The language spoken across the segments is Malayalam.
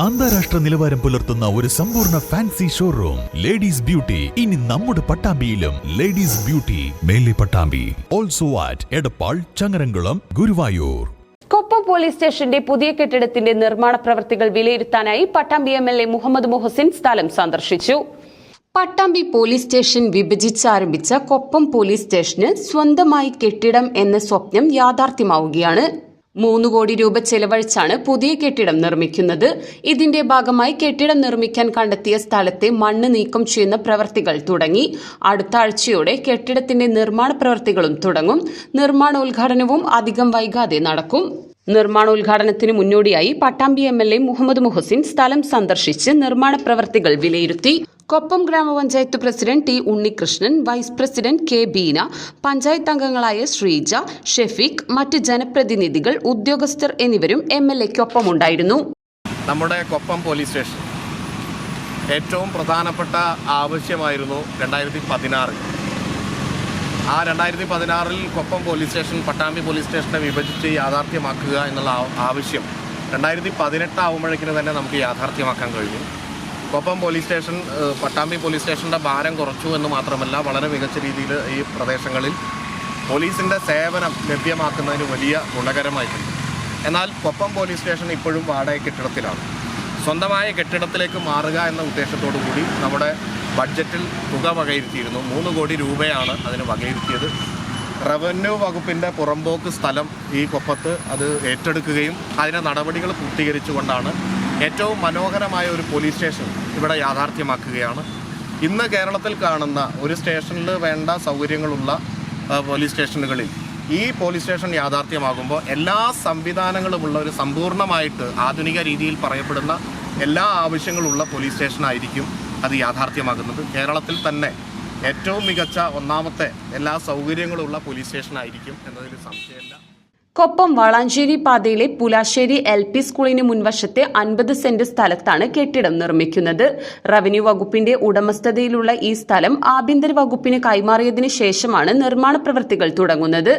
അന്താരാഷ്ട്ര നിലവാരം പുലർത്തുന്ന ഒരു സമ്പൂർണ ഫാൻസി ഷോറൂം ലേഡീസ് ബ്യൂട്ടി ഇനി നമ്മുടെ പട്ടാമ്പിയിലും ലേഡീസ് ബ്യൂട്ടി മേലെ Pattambi. Also at Edappal Changaramkulam Guruvayur. Koppam police സ്റ്റേഷന്റെ പുതിയ കെട്ടിടത്തിന്റെ നിർമ്മാണ പ്രവൃത്തികൾ വിലയിരുത്താനായി Pattambi M L A Muhammad Muhsin സ്ഥലം സന്ദർശിച്ചു. പട്ടാമ്പി പോലീസ് സ്റ്റേഷൻ വിഭജിച്ച് ആരംഭിച്ച കൊപ്പം പോലീസ് സ്റ്റേഷന് സ്വന്തമായി കെട്ടിടം എന്ന സ്വപ്നം യാഥാർത്ഥ്യമാവുകയാണ്. മൂന്ന് കോടി രൂപ ചെലവഴിച്ചാണ് പുതിയ കെട്ടിടം നിർമ്മിക്കുന്നത്. ഇതിന്റെ ഭാഗമായി കെട്ടിടം നിർമ്മിക്കാൻ കണ്ടെത്തിയ സ്ഥലത്തെ മണ്ണ് നീക്കം ചെയ്യുന്ന പ്രവർത്തികൾ തുടങ്ങി. അടുത്ത ആഴ്ചയോടെ കെട്ടിടത്തിന്റെ നിർമ്മാണ പ്രവർത്തികളും തുടങ്ങും. നിർമ്മാണോദ്ഘാടനവും അധികം വൈകാതെ നടക്കും. നിർമ്മാണോദ്ഘാടനത്തിന് മുന്നോടിയായി Pattambi M L A Muhammad Muhsin സ്ഥലം സന്ദർശിച്ച് നിർമ്മാണ പ്രവർത്തികൾ വിലയിരുത്തി. കൊപ്പം ഗ്രാമപഞ്ചായത്ത് president T Unnikrishnan vice president K Beena panchayat അംഗങ്ങളായ ശ്രീജ ഷെഫീഖ് മറ്റ് ജനപ്രതിനിധികൾ ഉദ്യോഗസ്ഥർ എന്നിവരും എം എൽ എക്കൊപ്പമുണ്ടായിരുന്നു. നമ്മുടെ കൊപ്പം പോലീസ് സ്റ്റേഷൻ ഏറ്റവും പ്രധാനപ്പെട്ട ആവശ്യമായിരുന്നു രണ്ടായിരത്തി പതിനാറിൽ ആ രണ്ടായിരത്തി പതിനാറിൽ Koppam police station Pattambi police സ്റ്റേഷനെ വിഭജിച്ച് യാഥാർത്ഥ്യമാക്കുക എന്നുള്ള ആവശ്യം രണ്ടായിരത്തി പതിനെട്ട് തന്നെ നമുക്ക് യാഥാർത്ഥ്യമാക്കാൻ കഴിഞ്ഞു. Koppam police station Pattambi police സ്റ്റേഷന്റെ ഭാരം കുറച്ചു എന്ന് മാത്രമല്ല വളരെ മികച്ച രീതിയിൽ ഈ പ്രദേശങ്ങളിൽ പോലീസിന്റെ സേവനം ലഭ്യമാക്കുന്നതിന് വലിയ ഗുണകരമായിട്ടുണ്ട്. എന്നാൽ കൊപ്പം പോലീസ് സ്റ്റേഷൻ ഇപ്പോഴും വാടക കെട്ടിടത്തിലാണ്. സ്വന്തമായ കെട്ടിടത്തിലേക്ക് മാറുക എന്ന ഉദ്ദേശത്തോടു കൂടി നമ്മുടെ ബഡ്ജറ്റിൽ തുക വകയിരുത്തിയിരുന്നു. മൂന്ന് കോടി രൂപയാണ് അതിന് വകയിരുത്തിയത്. റവന്യൂ വകുപ്പിന്റെ പുറമ്പോക്ക് സ്ഥലം ഈ കൊപ്പത്ത് അത് ഏറ്റെടുക്കുകയും അതിനെ നടപടികൾ പൂർത്തീകരിച്ചുകൊണ്ടാണ് ഏറ്റവും മനോഹരമായ ഒരു പോലീസ് സ്റ്റേഷൻ ഇവിടെ യാഥാർത്ഥ്യമാക്കുകയാണ്. ഇന്ന് കേരളത്തിൽ കാണുന്ന ഒരു സ്റ്റേഷനിൽ വേണ്ട സൗകര്യങ്ങളുള്ള പോലീസ് സ്റ്റേഷനുകളിൽ ഈ പോലീസ് സ്റ്റേഷൻ യാഥാർത്ഥ്യമാകുമ്പോൾ എല്ലാ സംവിധാനങ്ങളുമുള്ള ഒരു സമ്പൂർണമായിട്ട് ആധുനിക രീതിയിൽ പറയപ്പെടുന്ന എല്ലാ ആവശ്യങ്ങളുള്ള പോലീസ് സ്റ്റേഷനായിരിക്കും അത് യാഥാർത്ഥ്യമാകുന്നത്. കേരളത്തിൽ തന്നെ ഏറ്റവും മികച്ച ഒന്നാമത്തെ എല്ലാ സൗകര്യങ്ങളുള്ള പോലീസ് സ്റ്റേഷനായിരിക്കും എന്നതിൽ സംശയമില്ല. കൊപ്പം വളാഞ്ചേരി പാതയിലെ പുലാശ്ശേരി എൽ പി സ്കൂളിന് മുൻവശത്തെ അൻപത് സെന്റ് സ്ഥലത്താണ് കെട്ടിടം നിർമ്മിക്കുന്നത്. റവന്യൂ വകുപ്പിന്റെ ഉടമസ്ഥതയിലുള്ള ഈ സ്ഥലം ആഭ്യന്തര വകുപ്പിന് കൈമാറിയതിന് ശേഷമാണ് നിർമ്മാണ പ്രവൃത്തികൾ തുടങ്ങുന്നത്.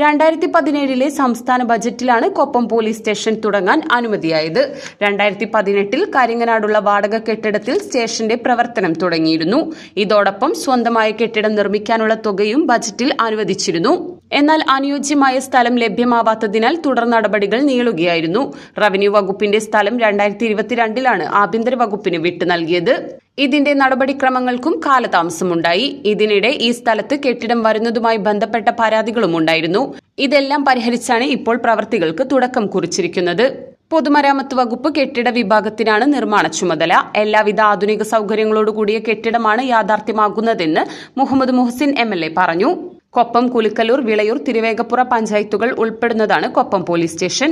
രണ്ടായിരത്തി പതിനേഴിലെ സംസ്ഥാന ബജറ്റിലാണ് കൊപ്പം പോലീസ് സ്റ്റേഷൻ തുടങ്ങാൻ അനുമതിയായത്. രണ്ടായിരത്തി പതിനെട്ടിൽ കരിങ്ങനാടുള്ള വാടക കെട്ടിടത്തിൽ സ്റ്റേഷന്റെ പ്രവർത്തനം തുടങ്ങിയിരുന്നു. ഇതോടൊപ്പം സ്വന്തമായ കെട്ടിടം നിർമ്മിക്കാനുള്ള തുകയും ബജറ്റിൽ അനുവദിച്ചിരുന്നു. എന്നാൽ അനുയോജ്യമായ സ്ഥലം ലഭ്യമാവാത്തതിനാൽ തുടർ നടപടികൾ നീളുകയായിരുന്നു. റവന്യൂ വകുപ്പിന്റെ സ്ഥലം രണ്ടായിരത്തി ഇരുപത്തിരണ്ടിലാണ് ആഭ്യന്തര വകുപ്പിന് വിട്ടു നൽകിയത്. ഇതിന്റെ നടപടിക്രമങ്ങൾക്കും കാലതാമസമുണ്ടായി. ഇതിനിടെ ഈ സ്ഥലത്ത് കെട്ടിടം വരുന്നതുമായി ബന്ധപ്പെട്ട പരാതികളും ഉണ്ടായിരുന്നു. ഇതെല്ലാം പരിഹരിച്ചാണ് ഇപ്പോൾ പ്രവർത്തികൾക്ക് തുടക്കം കുറിച്ചിരിക്കുന്നത്. പൊതുമരാമത്ത് വകുപ്പ് കെട്ടിട വിഭാഗത്തിനാണ് നിർമ്മാണ ചുമതല. എല്ലാവിധ ആധുനിക സൗകര്യങ്ങളോടുകൂടിയ കെട്ടിടമാണ് യാഥാർത്ഥ്യമാകുന്നതെന്ന് മുഹമ്മദ് മുഹസിൻ എം പറഞ്ഞു. കൊപ്പം കുലുക്കലൂർ വിളയൂർ തിരുവേഗപ്പുറ പഞ്ചായത്തുകൾ ഉൾപ്പെടുന്നതാണ് കൊപ്പം പോലീസ് സ്റ്റേഷൻ.